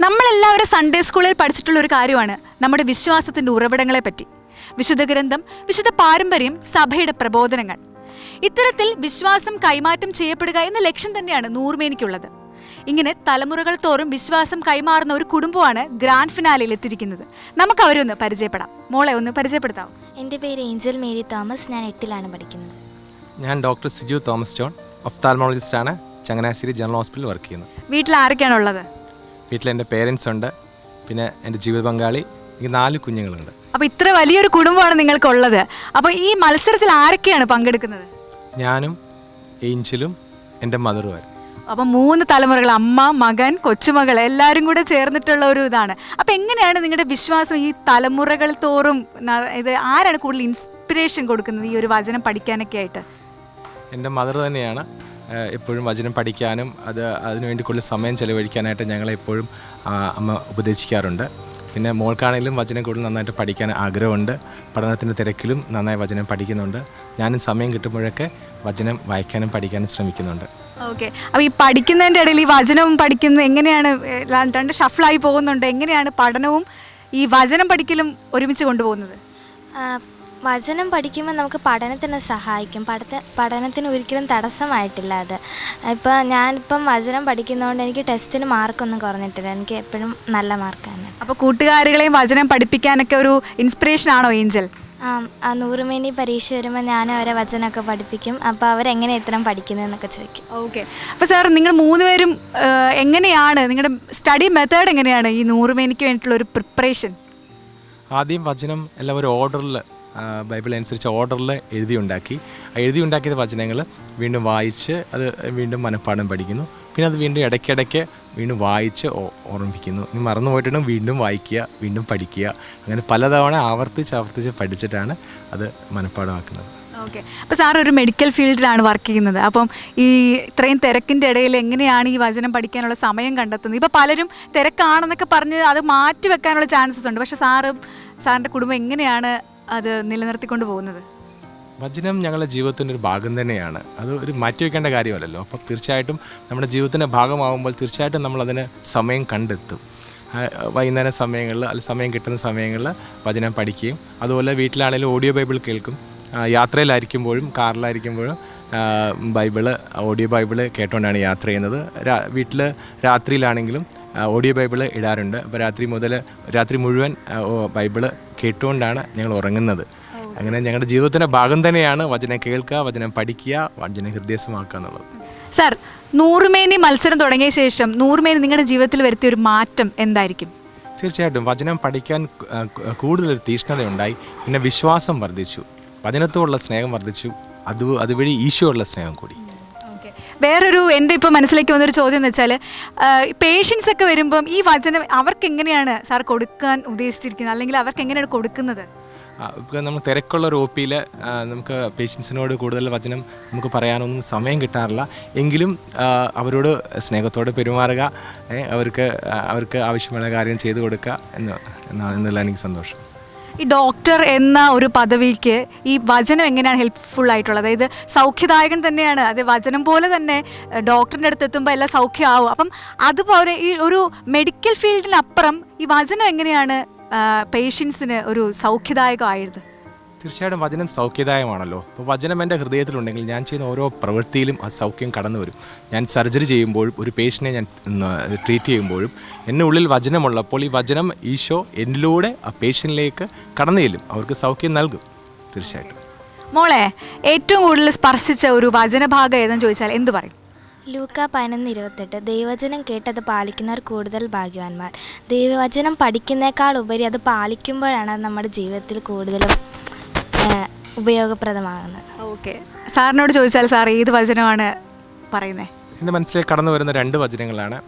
നമ്മളെല്ലാവരും സൺഡേ സ്കൂളിൽ പഠിച്ചിട്ടുള്ള ഒരു കാര്യമാണ് നമ്മുടെ വിശ്വാസത്തിന്റെ ഉറവിടങ്ങളെ പറ്റി. വിശുദ്ധ ഗ്രന്ഥം വിശുദ്ധ പാരമ്പര്യം സഭയുടെ പ്രബോധനങ്ങൾ. ഇത്തരത്തിൽ വിശ്വാസം കൈമാറ്റം ചെയ്യപ്പെടുക എന്ന ലക്ഷ്യം തന്നെയാണ് നൂർമേനിക്കുള്ളത്. ഇങ്ങനെ തലമുറകൾ തോറും വിശ്വാസം കൈമാറുന്ന ഒരു കുടുംബമാണ് ഗ്രാൻഡ് ഫിനാലയിൽ എത്തിയിരിക്കുന്നത്. നമുക്ക് അവരൊന്ന് ഒന്ന് പരിചയപ്പെടാം. മോളെ ഒന്ന് പരിചയപ്പെടുത്താം എന്റെ പേര് ഏഞ്ചൽ മേരി തോമസ്. ഞാൻ എട്ടിലാണ് പഠിക്കുന്നത്. ഞാൻ ഡോക്ടർ സിജു തോമസ് ജോൺ ഒഫ്താൽമോളജിസ്റ്റാണ് ചങ്ങനാശ്ശേരി ജനറൽ ഹോസ്പിറ്റലിൽ വർക്ക് ചെയ്യുന്നത് വീട്ടിൽ ആരൊക്കെയാണുള്ളത്? വീട്ടിൽ എന്റെ പേരൻസ് ഉണ്ട് പിന്നെ എന്റെ ജീവിത പങ്കാളി എനിക്ക് നാല് കുഞ്ഞുങ്ങളുണ്ട്. അപ്പോൾ ഇത്ര വലിയൊരു കുടുംബമാണ് നിങ്ങൾക്കുള്ളത്. അപ്പോൾ ഈ മത്സരത്തിൽ ആരൊക്കെയാണ് പങ്കെടുക്കുന്നത്? ഞാനും ഏഞ്ചലും എന്റെ മദറുമായിരുന്നു അപ്പൊ മൂന്ന് തലമുറകൾ അമ്മ മകൻ കൊച്ചുമകൾ എല്ലാവരും കൂടെ ചേർന്നിട്ടുള്ള ഒരു ഇതാണ്. അപ്പൊ എങ്ങനെയാണ് നിങ്ങളുടെ വിശ്വാസം ഈ തലമുറകൾ തോറും ഇത് ആരാണ് കൂടുതൽ ഇൻസ്പിറേഷൻ കൊടുക്കുന്നത് ഈ ഒരു വചനം പഠിക്കാനൊക്കെ ആയിട്ട്? എന്റെ മദർ തന്നെയാണ്. എപ്പോഴും വചനം പഠിക്കാനും അത് അതിനുവേണ്ടി കൂടുതൽ സമയം ചെലവഴിക്കാനായിട്ട് ഞങ്ങളെ എപ്പോഴും അമ്മ ഉപദേശിക്കാറുണ്ട്. പിന്നെ മോൾക്കാണെങ്കിലും വചനം കൂടുതൽ നന്നായിട്ട് പഠിക്കാൻ ആഗ്രഹമുണ്ട്. പഠനത്തിന്റെ തിരക്കിലും നന്നായി വചനം പഠിക്കുന്നുണ്ട്. ഞാനും സമയം കിട്ടുമ്പോഴൊക്കെ വചനം വായിക്കാനും പഠിക്കാനും ശ്രമിക്കുന്നുണ്ട്. ഓക്കെ. അപ്പോൾ ഈ പഠിക്കുന്നതിന്റെ ഇടയിൽ ഈ വചനവും പഠിക്കുന്നത് എങ്ങനെയാണ് രണ്ട് ഷഫിളായി പോകുന്നുണ്ട്. എങ്ങനെയാണ് പഠനവും ഈ വചനം പഠിക്കലും ഒരുമിച്ച് കൊണ്ടുപോകുന്നത്? വചനം പഠിക്കുമ്പോൾ നമുക്ക് പഠനത്തിന് സഹായിക്കും. പഠിത്ത പഠനത്തിന് ഒരിക്കലും തടസ്സമായിട്ടില്ല അത്. ഇപ്പോൾ ഞാനിപ്പം വചനം പഠിക്കുന്നതുകൊണ്ട് എനിക്ക് ടെസ്റ്റിന് മാർക്കൊന്നും കുറഞ്ഞിട്ടില്ല. എനിക്ക് എപ്പോഴും നല്ല മാർക്കാണ് അപ്പോൾ കൂട്ടുകാരികളെയും വചനം പഠിപ്പിക്കാനൊക്കെ ഒരു ഇൻസ്പിറേഷൻ ആണോ ഏഞ്ചൽ? ആ നൂറുമേനി പരീക്ഷ വരുമ്പോൾ ഞാനും അവരെ വചനമൊക്കെ പഠിപ്പിക്കും. അപ്പോൾ അവരെങ്ങനെ ഇത്രയും പഠിക്കുന്നതെന്നൊക്കെ ചോദിക്കും. ഓക്കെ. അപ്പോൾ സാർ നിങ്ങൾ മൂന്നുപേരും പേരും എങ്ങനെയാണ് നിങ്ങളുടെ സ്റ്റഡി മെത്തേഡ് എങ്ങനെയാണ് ഈ നൂറുമേനിക്ക് വേണ്ടിയിട്ടുള്ള ഒരു പ്രിപ്പറേഷൻ? ആദ്യം വചനം എല്ലാവരും ഓർഡറിൽ ബൈബിൾ അനുസരിച്ച് ഓർഡറിൽ എഴുതിയുണ്ടാക്കി. ആ എഴുതിയുണ്ടാക്കിയ വചനങ്ങൾ വീണ്ടും വായിച്ച് അത് വീണ്ടും മനഃപ്പാഠം പഠിക്കുന്നു. പിന്നെ അത് വീണ്ടും ഇടയ്ക്കിടയ്ക്ക് വീണ്ടും വായിച്ച് ഓർമ്മിപ്പിക്കുന്നു. ഇനി മറന്നു പോയിട്ടുണ്ടെങ്കിൽ വീണ്ടും വായിക്കുക വീണ്ടും പഠിക്കുക. അങ്ങനെ പലതവണ ആവർത്തിച്ച് ആവർത്തിച്ച് പഠിച്ചിട്ടാണ് അത് മനഃപ്പാഠമാക്കുന്നത്. ഓക്കെ. അപ്പോൾ സാർ ഒരു മെഡിക്കൽ ഫീൽഡിലാണ് വർക്ക് ചെയ്യുന്നത്. അപ്പം ഈ ഇത്രയും തിരക്കിന്റെ ഇടയിൽ എങ്ങനെയാണ് ഈ വചനം പഠിക്കാനുള്ള സമയം കണ്ടെത്തുന്നത്? ഇപ്പോൾ പലരും തിരക്കാണെന്നൊക്കെ പറഞ്ഞ് അത് മാറ്റി വെക്കാനുള്ള ചാൻസസ് ഉണ്ട്. പക്ഷേ സാറും സാറിന്റെ കുടുംബം എങ്ങനെയാണ് അത് നിലനിർത്തിക്കൊണ്ട് പോകുന്നത്? വചനം ഞങ്ങളുടെ ജീവിതത്തിന്റെ ഒരു ഭാഗം തന്നെയാണ്. അത് ഒരു മാറ്റി വയ്ക്കേണ്ട കാര്യമല്ലല്ലോ. അപ്പോൾ തീർച്ചയായിട്ടും നമ്മുടെ ജീവിതത്തിന്റെ ഭാഗമാകുമ്പോൾ തീർച്ചയായിട്ടും നമ്മളതിന് സമയം കണ്ടെത്തും. വൈകുന്നേര സമയങ്ങളിൽ അല്ല സമയം കിട്ടുന്ന സമയങ്ങളിൽ വചനം പഠിക്കുകയും അതുപോലെ വീട്ടിലാണെങ്കിലും ഓഡിയോ ബൈബിൾ കേൾക്കും. യാത്രയിലായിരിക്കുമ്പോഴും കാറിലായിരിക്കുമ്പോഴും ബൈബിൾ ഓഡിയോ ബൈബിൾ കേട്ടുകൊണ്ടാണ് യാത്ര ചെയ്യുന്നത്. വീട്ടിൽ രാത്രിയിലാണെങ്കിലും ഓഡിയോ ബൈബിൾ ഇടാറുണ്ട്. അപ്പോൾ രാത്രി മുതൽ രാത്രി മുഴുവൻ ബൈബിൾ കേട്ടുകൊണ്ടാണ് ഞങ്ങൾ ഉറങ്ങുന്നത്. അങ്ങനെ ഞങ്ങളുടെ ജീവിതത്തിന്റെ ഭാഗം തന്നെയാണ് വചനം കേൾക്കുക വചനം പഠിക്കുക വചനം ഹൃദയസമാക്കുക എന്നുള്ളത്. സാർ നൂറുമേനി മത്സരം തുടങ്ങിയ ശേഷം നൂറുമേനി നിങ്ങളുടെ ജീവിതത്തിൽ വരുത്തിയ ഒരു മാറ്റം എന്തായിരിക്കും? തീർച്ചയായിട്ടും വചനം പഠിക്കാൻ കൂടുതൽ തീഷ്ണതയുണ്ടായി. പിന്നെ വിശ്വാസം വർദ്ധിച്ചു. വചനത്തോടുള്ള സ്നേഹം വർദ്ധിച്ചു. അത് അതുവഴി ഈശോയുള്ള സ്നേഹം കൂടി. വേറൊരു എന്റെ ഇപ്പോൾ മനസ്സിലേക്ക് വന്നൊരു ചോദ്യം എന്ന് വെച്ചാൽ പേഷ്യൻസ് ഒക്കെ വരുമ്പം ഈ വചനം അവർക്ക് എങ്ങനെയാണ് സാർ കൊടുക്കാൻ ഉദ്ദേശിച്ചിരിക്കുന്നത്? അല്ലെങ്കിൽ അവർക്ക് എങ്ങനെയാണ് കൊടുക്കുന്നത് ഇപ്പം നമ്മൾ തിരക്കുള്ള ഒരു ഒ പിയിൽ നമുക്ക് പേഷ്യൻസിനോട് കൂടുതൽ വചനം നമുക്ക് പറയാനൊന്നും സമയം കിട്ടാറില്ല. എങ്കിലും അവരോട് സ്നേഹത്തോടെ പെരുമാറുക അവർക്ക് അവർക്ക് ആവശ്യമുള്ള കാര്യം ചെയ്തു കൊടുക്കുക എന്ന് എന്നാണ് എന്നുള്ള എനിക്ക് സന്തോഷം. ഈ ഡോക്ടർ എന്ന ഒരു പദവിക്ക് ഈ വചനം എങ്ങനെയാണ് ഹെൽപ്ഫുൾ ആയിട്ടുള്ളത്? അതായത് സൗഖ്യദായകൻ തന്നെയാണ്. അത് വചനം പോലെ തന്നെ ഡോക്ടറിന്റെ അടുത്ത് എത്തുമ്പോൾ എല്ലാം സൗഖ്യമാവും. അപ്പം അതുപോലെ ഈ ഒരു മെഡിക്കൽ ഫീൽഡിനപ്പുറം ഈ വചനം എങ്ങനെയാണ് പേഷ്യൻസിന് ഒരു സൗഖ്യദായകമായത്? തീർച്ചയായിട്ടും വചനം സൗഖ്യദായമാണല്ലോ അപ്പോൾ വചനം എന്റെ ഹൃദയത്തിലുണ്ടെങ്കിൽ ഞാൻ ചെയ്യുന്ന ഓരോ പ്രവൃത്തിയിലും ആ സൗഖ്യം കടന്നു വരും. ഞാൻ സർജറി ചെയ്യുമ്പോഴും ഒരു പേഷ്യനെ ഞാൻ ട്രീറ്റ് ചെയ്യുമ്പോഴും എന്റെ ഉള്ളിൽ വചനമുള്ളപ്പോൾ ഈ വചനം ഈശോ എന്നിലൂടെ ആ പേഷ്യനിലേക്ക് കടന്നു ചെല്ലും. അവർക്ക് സൗഖ്യം നൽകും. തീർച്ചയായിട്ടും. മോളെ ഏറ്റവും കൂടുതൽ സ്പർശിച്ച ഒരു വചനഭാഗം ഏതെന്ന് ചോദിച്ചാൽ എന്ത് പറയും? ലൂക്ക പതിനൊന്ന് ഇരുപത്തെട്ട്. ദൈവവചനം കേട്ടത് പാലിക്കുന്നവർ കൂടുതൽ ഭാഗ്യവാന്മാർ. ദൈവവചനം പഠിക്കുന്നേക്കാൾ ഉപരി അത് പാലിക്കുമ്പോഴാണ് നമ്മുടെ ജീവിതത്തിൽ കൂടുതലും ഉപയോഗപ്രദമാകുന്നത്. ഓക്കെ. സാറിനോട് ചോദിച്ചാൽ സാർ ഏത് വചനമാണ് പറയുന്നത് എന്റെ മനസ്സിലേക്ക് കടന്നു വരുന്ന രണ്ട് വചനങ്ങളാണ്.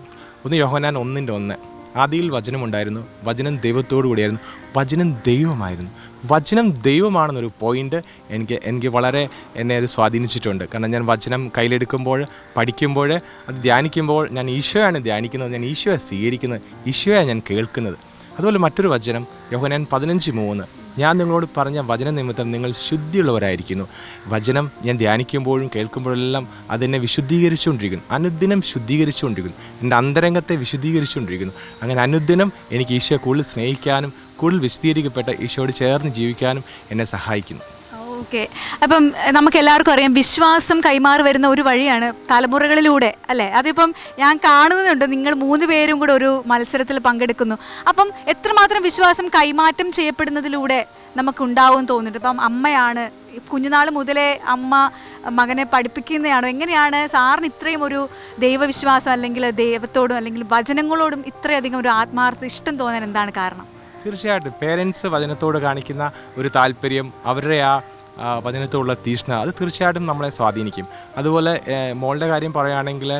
ഒന്ന് യോഹനാൻ ഒന്നിന്റെ ഒന്ന്. ആദിയിൽ വചനമുണ്ടായിരുന്നു. വചനം ദൈവത്തോടു കൂടിയായിരുന്നു. വചനം ദൈവമായിരുന്നു. വചനം ദൈവമാണെന്നൊരു പോയിന്റ് എനിക്ക് എനിക്ക് വളരെ എന്നെ അത് സ്വാധീനിച്ചിട്ടുണ്ട്. കാരണം ഞാൻ വചനം കയ്യിലെടുക്കുമ്പോൾ പഠിക്കുമ്പോൾ അത് ധ്യാനിക്കുമ്പോൾ ഞാൻ ഈശോയാണ് ധ്യാനിക്കുന്നത്. ഞാൻ ഈശോയെ സ്വീകരിക്കുന്നത്. ഈശോയാണ് ഞാൻ കേൾക്കുന്നത്. അതുപോലെ മറ്റൊരു വചനം യോഹനാൻ പതിനഞ്ച് മൂന്ന്. ഞാൻ നിങ്ങളോട് പറഞ്ഞ വചന നിമിത്തം നിങ്ങൾ ശുദ്ധിയുള്ളവരായിരിക്കുന്നു. വചനം ഞാൻ ധ്യാനിക്കുമ്പോഴും കേൾക്കുമ്പോഴെല്ലാം അതെന്നെ വിശുദ്ധീകരിച്ചുകൊണ്ടിരിക്കുന്നു. അനുദിനം ശുദ്ധീകരിച്ചുകൊണ്ടിരിക്കുന്നു. എന്റെ അന്തരംഗത്തെ വിശുദ്ധീകരിച്ചുകൊണ്ടിരിക്കുന്നു. അങ്ങനെ അനുദിനം എനിക്ക് ഈശോയെ കൂടുതൽ സ്നേഹിക്കാനും കൂടുതൽ വിശദീകരിക്കപ്പെട്ട ഈശോയോട് ചേർന്ന് ജീവിക്കാനും എന്നെ സഹായിക്കുന്നു. ഓക്കെ. അപ്പം നമുക്ക് എല്ലാവർക്കും അറിയാം വിശ്വാസം കൈമാറി വരുന്ന ഒരു വഴിയാണ് തലമുറകളിലൂടെ അല്ലേ? അതിപ്പം ഞാൻ കാണുന്നുണ്ട് നിങ്ങൾ മൂന്ന് പേരും കൂടെ ഒരു മത്സരത്തിൽ പങ്കെടുക്കുന്നു. അപ്പം എത്രമാത്രം വിശ്വാസം കൈമാറ്റം ചെയ്യപ്പെടുന്നതിലൂടെ നമുക്ക് ഉണ്ടാവും തോന്നുന്നുണ്ട്. ഇപ്പം അമ്മയാണ് കുഞ്ഞുനാൾ മുതലേ അമ്മ മകനെ പഠിപ്പിക്കുന്നതാണോ? എങ്ങനെയാണ് സാറിന് ഇത്രയും ഒരു ദൈവവിശ്വാസം അല്ലെങ്കിൽ ദൈവത്തോടും അല്ലെങ്കിൽ വചനങ്ങളോടും ഇത്രയധികം ഒരു ആത്മാർത്ഥ ഇഷ്ടം തോന്നാൻ എന്താണ് കാരണം? തീർച്ചയായിട്ടും. പേരൻസ് വചനത്തോട് കാണിക്കുന്ന ഒരു താല്പര്യം അവരുടെ ആ, വചനത്തോടുള്ള തീഷ്ണ അത് തീർച്ചയായിട്ടും നമ്മളെ സ്വാധീനിക്കും. അതുപോലെ മോളുടെ കാര്യം പറയുകയാണെങ്കിൽ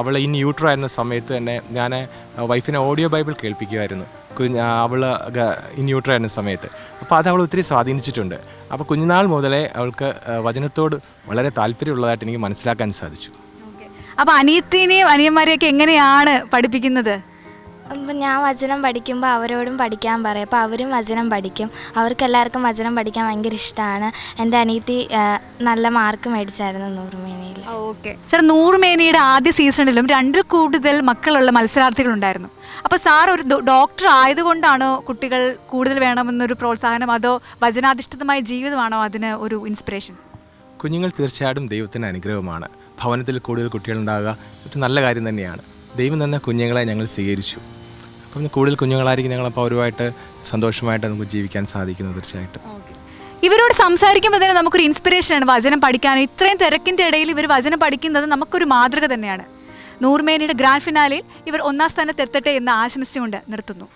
അവൾ ഇൻ യൂട്രോ ആയിരുന്ന സമയത്ത് തന്നെ ഞാൻ വൈഫിനെ ഓഡിയോ ബൈബിൾ കേൾപ്പിക്കുമായിരുന്നു കുഞ്ഞ് അവൾ ഇൻ യൂട്രോ ആയിരുന്ന സമയത്ത്. അപ്പോൾ അത് അവൾ ഒത്തിരി സ്വാധീനിച്ചിട്ടുണ്ട്. അപ്പോൾ കുഞ്ഞുനാൾ മുതലേ അവൾക്ക് വചനത്തോട് വളരെ താല്പര്യമുള്ളതായിട്ട് എനിക്ക് മനസ്സിലാക്കാൻ സാധിച്ചു. അപ്പോൾ അനിയത്തിനെയും അനിയന്മാരെയൊക്കെ എങ്ങനെയാണ് പഠിപ്പിക്കുന്നത്? അപ്പം ഞാൻ വചനം പഠിക്കുമ്പോൾ അവരോടും പഠിക്കാൻ പറയും. അപ്പോൾ അവരും വചനം പഠിക്കും. അവർക്കെല്ലാവർക്കും വചനം പഠിക്കാൻ ഭയങ്കര ഇഷ്ടമാണ് എന്റെ അനിയത്തി നല്ല മാർക്ക് മേടിച്ചായിരുന്നു നൂറുമേനിയിൽ. ഓക്കെ. സാർ നൂറുമേനയുടെ ആദ്യ സീസണിലും രണ്ടിൽ കൂടുതൽ മക്കളുള്ള മത്സരാർത്ഥികളുണ്ടായിരുന്നു. അപ്പോൾ സാർ ഒരു ഡോക്ടർ ആയതുകൊണ്ടാണോ കുട്ടികൾ കൂടുതൽ വേണമെന്നൊരു പ്രോത്സാഹനം അതോ വചനാധിഷ്ഠിതമായ ജീവിതമാണോ അതിന് ഒരു ഇൻസ്പിറേഷൻ കുഞ്ഞുങ്ങൾ തീർച്ചയായിട്ടും ദൈവത്തിന്റെ അനുഗ്രഹമാണ് ഭവനത്തിൽ കൂടുതൽ കുട്ടികളുണ്ടാകുക ഒരു നല്ല കാര്യം തന്നെയാണ്. ദൈവം തന്ന കുഞ്ഞുങ്ങളെ ഞങ്ങൾ സ്വീകരിച്ചു. അപ്പം കൂടുതൽ കുഞ്ഞുങ്ങളായിരിക്കും ഞങ്ങളപ്പോൾ അവരുമായിട്ട് സന്തോഷമായിട്ട് നമുക്ക് ജീവിക്കാൻ സാധിക്കുന്നത് തീർച്ചയായിട്ടും. ഇവരോട് സംസാരിക്കുമ്പോൾ തന്നെ നമുക്കൊരു ഇൻസ്പിറേഷനാണ് വചനം പഠിക്കാനും. ഇത്രയും തിരക്കിന്റെ ഇടയിൽ ഇവർ വചനം പഠിക്കുന്നത് നമുക്കൊരു മാതൃക തന്നെയാണ്. നൂർമേനയുടെ ഗ്രാൻഡ് ഫിനാലിൽ ഇവർ ഒന്നാം സ്ഥാനത്ത് എത്തട്ടെ എന്ന് ആശംസിച്ചുകൊണ്ട് നിർത്തുന്നു.